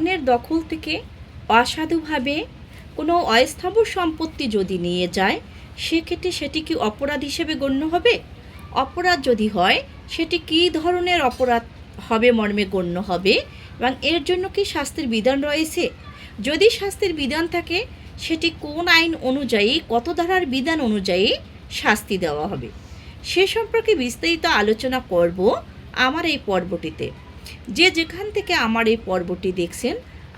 অন্যের দখল থেকে অসাধুভাবে কোনো অস্থাবর সম্পত্তি যদি নিয়ে যায়, সেক্ষেত্রে সেটি কি অপরাধ হিসেবে গণ্য হবে? অপরাধ যদি হয়, সেটি কী ধরনের অপরাধ হবে মর্মে গণ্য হবে? এবং এর জন্য কি শাস্তির বিধান রয়েছে? যদি শাস্তির বিধান থাকে, সেটি কোন আইন অনুযায়ী, কত ধারার বিধান অনুযায়ী শাস্তি দেওয়া হবে? সে সম্পর্কে বিস্তারিত আলোচনা করব আমার এই পর্বটিতে। যে যেখান থেকে আমার এই পর্বটি দেখছেন,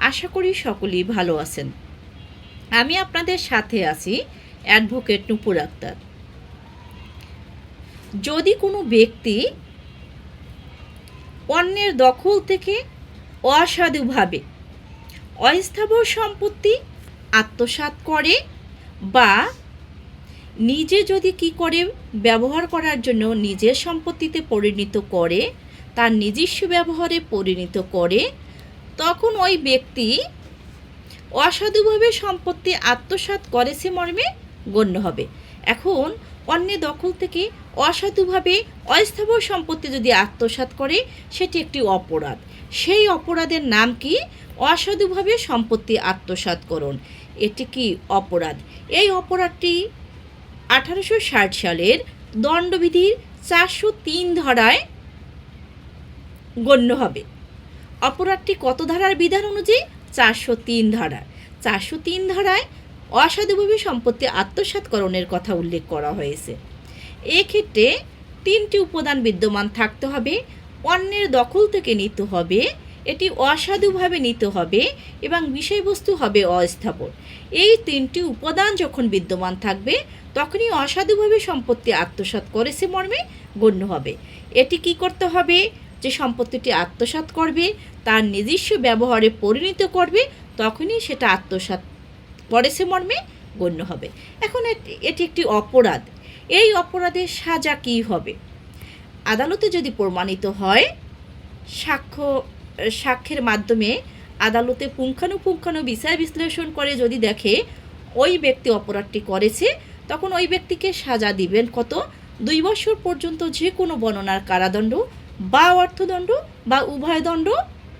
আশা করি সকলেই ভালো আছেন। আমি আপনাদের সাথে আছি অ্যাডভোকেট নুপুর আক্তার। যদি কোনো ব্যক্তি অন্যের দখল থেকে অসাধুভাবে অস্থাবর সম্পত্তি আত্মসাৎ করে বা নিজে যদি কি করে ব্যবহার করার জন্য নিজের সম্পত্তিতে পরিণত করে তার নিজস্ব ব্যবহারে পরিণত করে, তখন ওই ব্যক্তি অসাধুভাবে সম্পত্তি আত্মসাৎ করেছে মর্মে গণ্য হবে। এখন অন্যের দখল থেকে অসাধুভাবে অস্থাবর সম্পত্তি যদি আত্মসাৎ করে, সেটি একটি অপরাধ। সেই অপরাধের নাম কি? অসাধুভাবে সম্পত্তি আত্মসাৎকরণ এটি কি অপরাধ? এই অপরাধটি আঠারোশো ষাট সালের দণ্ডবিধির চারশো তিন ধারায় গণ্য হবে। অপরাধটি কত ধারার বিধান অনুযায়ী? চারশো তিন ধারা। চারশো তিন ধারায় অসাধুভাবে সম্পত্তি আত্মসাৎকরণের কথা উল্লেখ করা হয়েছে। এক্ষেত্রে তিনটি উপাদান বিদ্যমান থাকতে হবে। অন্যের দখল থেকে নিতে হবে, এটি অসাধুভাবে নিতে হবে এবং বিষয়বস্তু হবে অস্থাবর। এই তিনটি উপাদান যখন বিদ্যমান থাকবে, তখনই অসাধুভাবে সম্পত্তি আত্মসাৎ করেছে মর্মে গণ্য হবে। এটি কি করতে হবে? যে সম্পত্তিটি আত্মসাৎ করবে, তার নিজস্ব ব্যবহারে পরিণত করবে, তখনই সেটা আত্মসাৎ করেছে মর্মে গণ্য হবে। এখন এটি একটি অপরাধ। এই অপরাধের সাজা কী হবে? আদালতে যদি প্রমাণিত হয়, সাক্ষ্য, সাক্ষ্যের মাধ্যমে আদালতে পুঙ্খানুপুঙ্খানু বিচার বিশ্লেষণ করে যদি দেখে ওই ব্যক্তি অপরাধটি করেছে, তখন ওই ব্যক্তিকে সাজা দিবেন কত? দুই বছর পর্যন্ত যে কোনো বর্ণনার কারাদণ্ড বা অর্থদণ্ড বা উভয় দণ্ড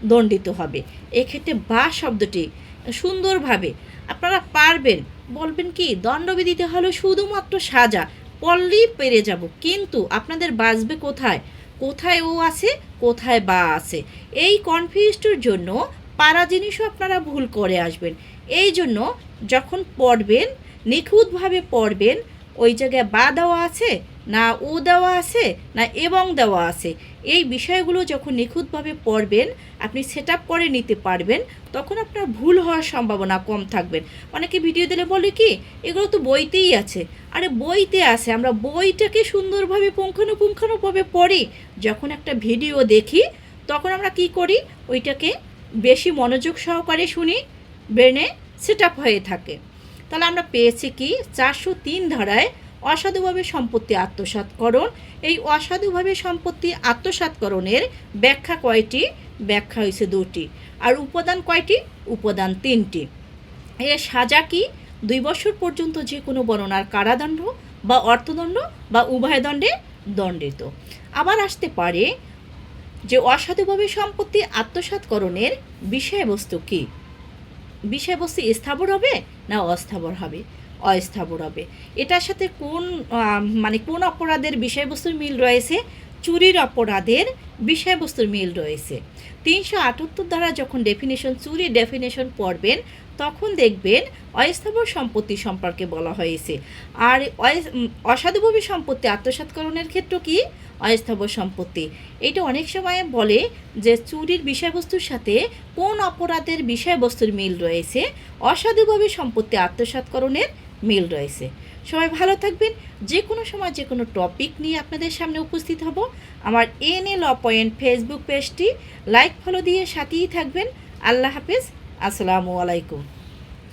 দণ্ডিত হবে। এক্ষেত্রে বা শব্দটি সুন্দরভাবে আপনারা পারবেন। বলবেন কি, দণ্ডবিধিতে হলো শুধুমাত্র সাজা, পড়লেই পেরে যাব। কিন্তু আপনাদের বাঁচবে কোথায়? কোথায় ও আছে, কোথায় বা আছে? এই কনফিউজটির জন্য পারা জিনিসও আপনারা ভুল করে আসবেন। এই জন্য যখন পড়বেন, নিখুঁতভাবে পড়বেন, ওই জায়গায় বা দেওয়া আছে না ও দেওয়া আছে, না এবং দেওয়া আছে। এই বিষয়গুলো যখন নিখুঁতভাবে পড়বেন, আপনি সেট করে নিতে পারবেন, তখন আপনার ভুল হওয়ার সম্ভাবনা কম থাকবেন অনেকে ভিডিও দিলে বলে কি, এগুলো তো বইতেই আছে। আরে বইতে আছে, আমরা বইটাকে সুন্দরভাবে পুঙ্খানুপুঙ্খানুভাবে পড়ি। যখন একটা ভিডিও দেখি, তখন আমরা কি করি, ওইটাকে বেশি মনোযোগ সহকারে শুনি ব্রেনে সেট হয়ে থাকে। তাহলে আমরা পেয়েছি কি, চারশো তিন ধারায় অসাধুভাবে সম্পত্তি আত্মসাৎকরণ এই অসাধুভাবে সম্পত্তি আত্মসাৎকরণের ব্যাখ্যা কয়টি? ব্যাখ্যা হয়েছে দুটি। আর উপাদান কয়টি? উপাদান তিনটি। এর সাজা কি? দুই বছর পর্যন্ত যে কোনো বর্ণনার কারাদণ্ড বা অর্থদণ্ড বা উভয় দণ্ডে দণ্ডিত। আবার আসতে পারে যে অসাধুভাবে সম্পত্তি আত্মসাৎকরণের বিষয়বস্তু কী? বিষয়বস্তু স্থাবর হবে না অস্থাবর হবে? অস্থাবর হবে। এটার সাথে কোন মানে কোন অপরাধের বিষয়বস্তুর মিল রয়েছে? চুরির অপরাধের বিষয়বস্তুর মিল রয়েছে। তিনশো আটাত্তর দ্বারা যখন ডেফিনেশন চুরির ডেফিনেশন পড়বেন তখন দেখবেন অস্থাবর সম্পত্তি সম্পর্কে বলা হয়েছে। আর উম, সম্পত্তি আত্মসাৎকরণের ক্ষেত্র কি? অস্থাবর সম্পত্তি। এটা অনেক সময় বলে যে চুরির বিষয়বস্তুর সাথে কোন অপরাধের বিষয়বস্তুর মিল রয়েছে? অসাধুভাবে সম্পত্তি আত্মসাৎকরণের মিল রয়েছে। সবাই ভালো থাকবেন। যে কোনো সময় যে কোনো টপিক নিয়ে আপনাদের সামনে উপস্থিত হব। আমার এন এল পয়েন্ট ফেসবুক পেজটি লাইক ফলো দিয়ে সাথেই থাকবেন। আল্লাহ হাফেজ। আসসালামু আলাইকুম।